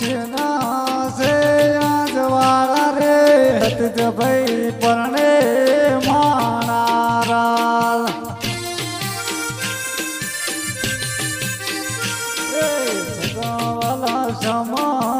જેના છે આજવાળા રે હત ભાઈ પરણે માણારા સમા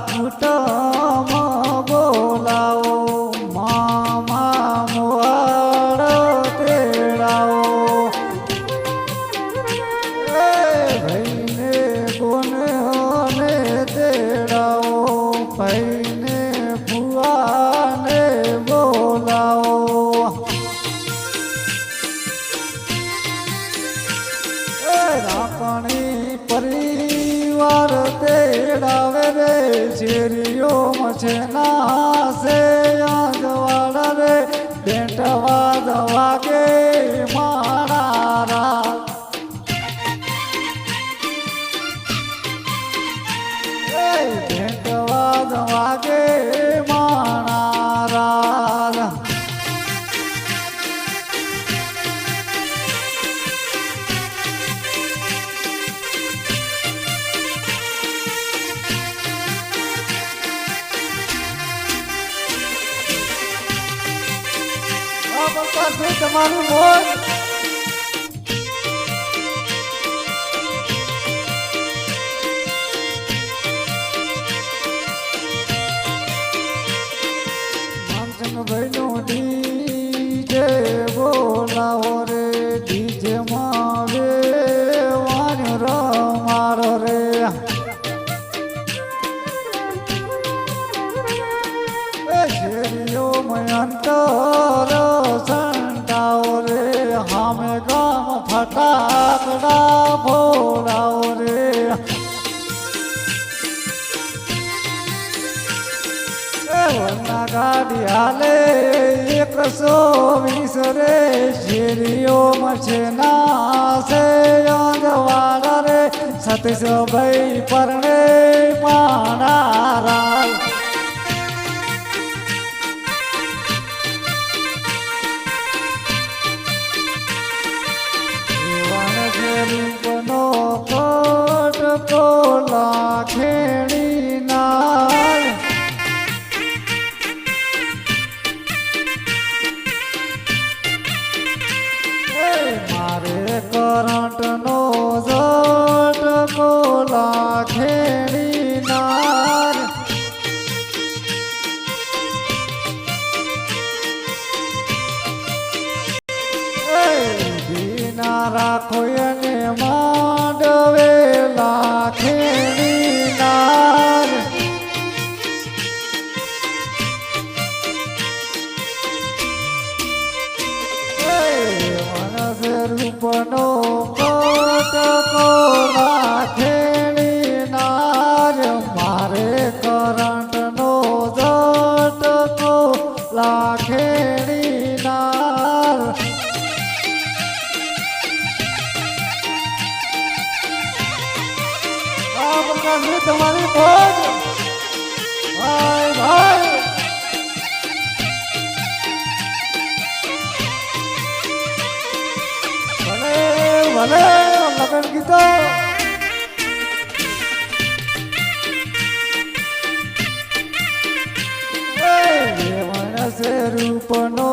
કુટુંબ બોલાવો મામા મોવાડ તેડાવો. ભાઈને ફુવાને તેડાવે રે શેરીઓ મછના સે આજવાડા રે બેટવા દવાગે પ્રકારથી તમારું ડીજે બોલાવો રે ડીજે માં વેવાણ રમાડો રે. ફટાકડા ફોડાઓ રે વરના ગાડી હાલે એકસો વીસ રે શેરીઓ મછના નાશે અંજવાડા રે સતીશ ભાઈ પરણે માણા જીવનનો કોટ કોલા ખેડી ના મારે કરંટ નો જટ કોલા ખેડી ના રાખો માંડવે લાખેની નાર મનસ રૂપનો કોટકો પ્રકારની તમારી ભોજ ભાઈ ભાઈ ભલે ભલે લગન ગીતો રૂપનો